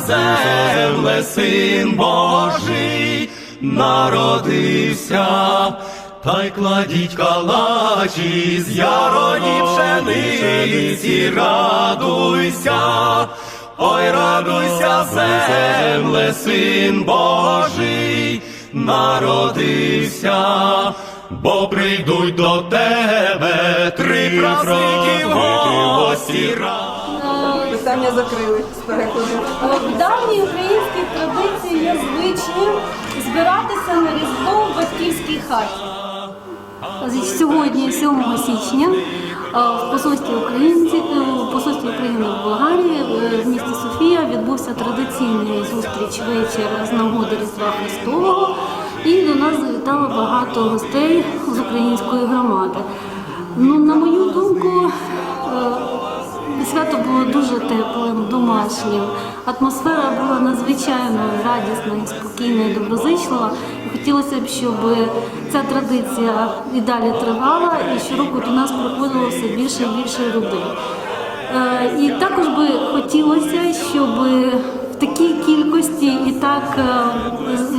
земле, син Божий, народився, та й кладіть калачі з яроні пшениці, радуйся, ой, радуйся, земле, син Божий, народився, бо прийдуть до тебе три праздники в гості. Питання закрили з перекладу. В давній українській традиції є звичаєм збиратися на Різдво в батьківській хаті. Сьогодні, 7 січня, е, в посольстві українці е, в посольстві України в Болгарії е, в місті Софія відбувся традиційний зустріч вечір з нагоди Різдва Христового. І до нас завітало багато гостей з української громади. Ну, дуже теплим, домашнім. Атмосфера була надзвичайно спокійна і доброзичлива. Хотілося б, щоб ця традиція і далі тривала, і щороку до нас приходило все більше і більше людей. Е, І також би хотілося, щоб в такій кількості і так е,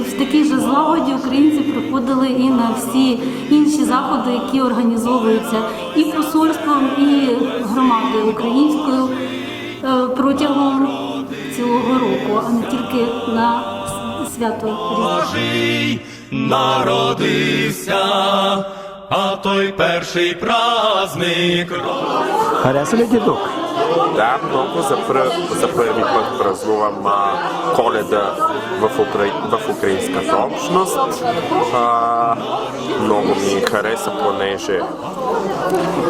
в такій же злагоді українці приходили і на всі інші заходи, які організовуються і посольством, і протягом цілого року, а не тільки на свято. Божий народився, а той перший праздник Хареса ли дідок? Да, много за, пр... за първи път празнувам а, коледа в, укра... в украинската общност. А, много ми хареса, понеже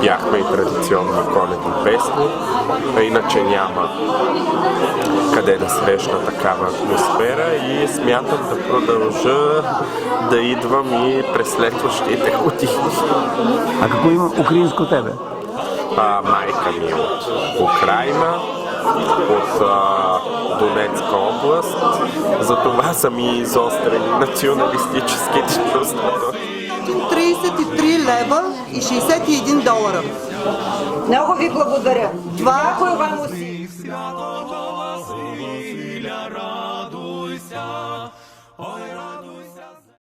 бяхме и традиционни коледни песни, а иначе няма къде да срещна такава атмосфера и смятам да продължа да идвам и през следващите години. А каку има українську тебе? А, майка ми е от Украина, от а, Донецка област. Затова са ми изострени националистическите чувства. 33 лева и 61 долара. Много ви благодаря. Това Дякую вам усім. святого Василя радуйся.